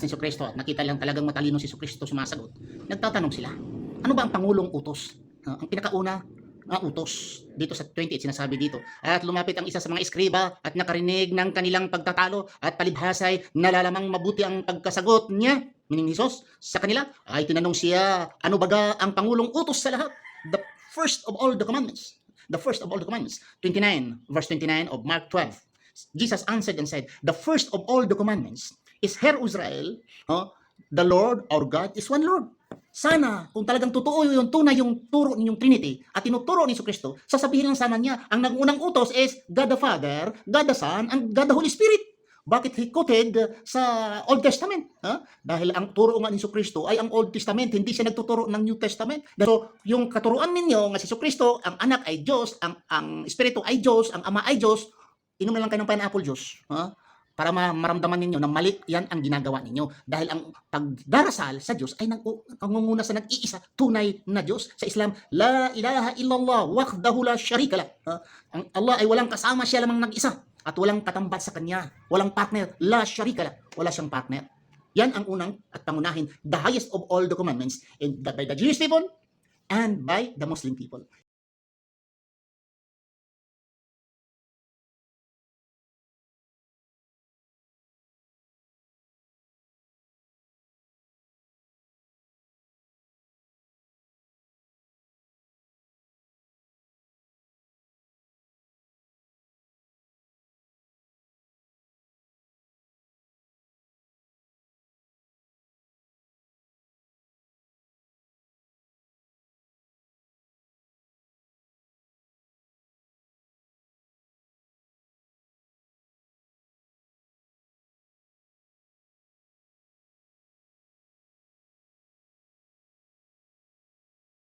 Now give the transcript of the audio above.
ni Kristo at nakita lang talagang matalino si Kristo sumasagot, nagtatanong sila, ano ba ang Pangulong utos? Ah, ang pinakauna na utos dito sa 28 sinasabi dito at lumapit ang isa sa mga eskriba at nakarinig ng kanilang pagtatalo at palibhasay nalalamang mabuti ang pagkasagot niya. Meaning ni Jesus sa kanila ay tinanong siya ano baga ang pangulong utos sa lahat? The first of all the commandments the first of all the commandments 29 verse 29 of Mark 12 Jesus answered and said the first of all the commandments is Hear Israel oh, the Lord our God is one Lord sana, kung talagang totoo yung tunay yung turo ninyong Trinity at tinuturo ni Kristo, sasabihin lang sana niya, ang nangunang utos is God the Father, God the Son, and God the Holy Spirit. Bakit he quoted sa Old Testament? Ha? Dahil ang turo nga ni Kristo ay ang Old Testament, hindi siya nagtuturo ng New Testament. So, yung katuruan ninyo nga si Kristo, ang anak ay Diyos, ang, ang Espiritu ay Diyos, ang Ama ay Diyos, inom na lang kayo ng pineapple juice. Ha? Para ma- maramdaman ninyo na mali yan ang ginagawa ninyo. Dahil ang pagdarasal sa Diyos ay nang pangunguna sa nag-iisa, tunay na Diyos. Sa Islam, La ilaha illallah, wahdahu la sharika lah. Ha? Ang Allah ay walang kasama, siya lamang nag-isa. At walang katambat sa Kanya. Walang partner, la sharika lah. Wala siyang partner. Yan ang unang at pangunahin, the highest of all the commandments in, by the Jewish people and by the Muslim people.